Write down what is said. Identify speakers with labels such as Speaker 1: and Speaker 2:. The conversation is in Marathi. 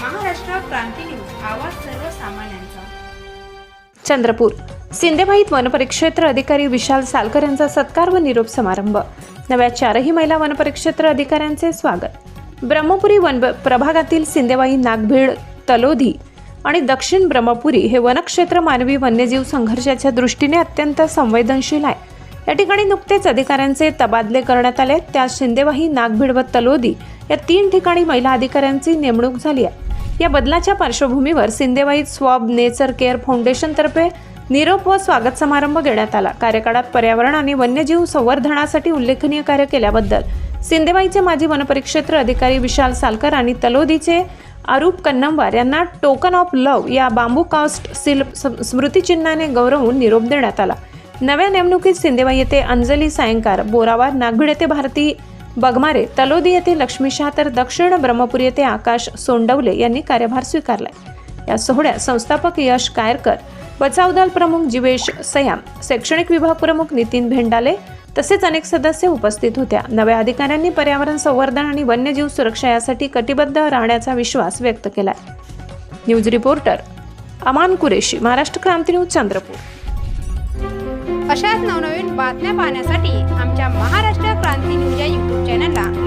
Speaker 1: क्रांती न्यूज. आवाज सर्वसामान्यांचा.
Speaker 2: चंद्रपूर. सिंदेवाईत वनपरिक्षेत्र अधिकारी विशाल सालकर यांचा सत्कार व निरोप समारंभ. नव्या चारही महिला वनपरिक्षेत्र अधिकाऱ्यांचे स्वागत. ब्रह्मपुरी वन प्रभागातील सिंदेवाई नागभीड तलोधी आणि दक्षिण ब्रह्मपुरी हे वनक्षेत्र मानवी वन्यजीव संघर्षाच्या दृष्टीने अत्यंत संवेदनशील आहे. या ठिकाणी नुकतेच अधिकाऱ्यांचे तबादले करण्यात आले त्यात शिंदेवाही नागभीड व तलोदी या तीन ठिकाणी महिला अधिकाऱ्यांची नेमणूक झाली आहे. या बदलाच्या पार्श्वभूमीवर सिंदेवाईत स्वॉब नेचर केअर फाउंडेशनतर्फे निरोप व स्वागत समारंभ घेण्यात आला. कार्यकाळात पर्यावरण आणि वन्यजीव संवर्धनासाठी उल्लेखनीय कार्य केल्याबद्दल सिंदेवाईचे माजी वनपरिक्षेत्र अधिकारी विशाल सालकर आणि तलोदीचे आरूप कन्नमवार यांना टोकन ऑफ लव या बांबू कास्ट सिल स्मृतिचिन्हाने गौरवून निरोप देण्यात आला. नव्या नेमणुकीत सिंदेवाई येथे अंजली सायंकार बोरावार नागभिड येथे भारती बगमारे तलोदी येथे लक्ष्मी शाह तर दक्षिण ब्रह्मपुरी येथे आकाश सोंडवले यांनी कार्यभार स्वीकारलाय. या सोहळ्यात संस्थापक यश कायरकर बचाव दल प्रमुख जिवेश सयाम शैक्षणिक विभाग प्रमुख नितीन भेंडाले तसेच अनेक सदस्य उपस्थित होत्या. नव्या अधिकाऱ्यांनी पर्यावरण संवर्धन आणि वन्यजीव सुरक्षा यासाठी कटिबद्ध राहण्याचा विश्वास व्यक्त केलाय. News reporter Aman Qureshi Maharashtra Kranti news Chandrapur.
Speaker 1: अशाच नवनवीन बातम्या पाहण्यासाठी आमच्या महाराष्ट्र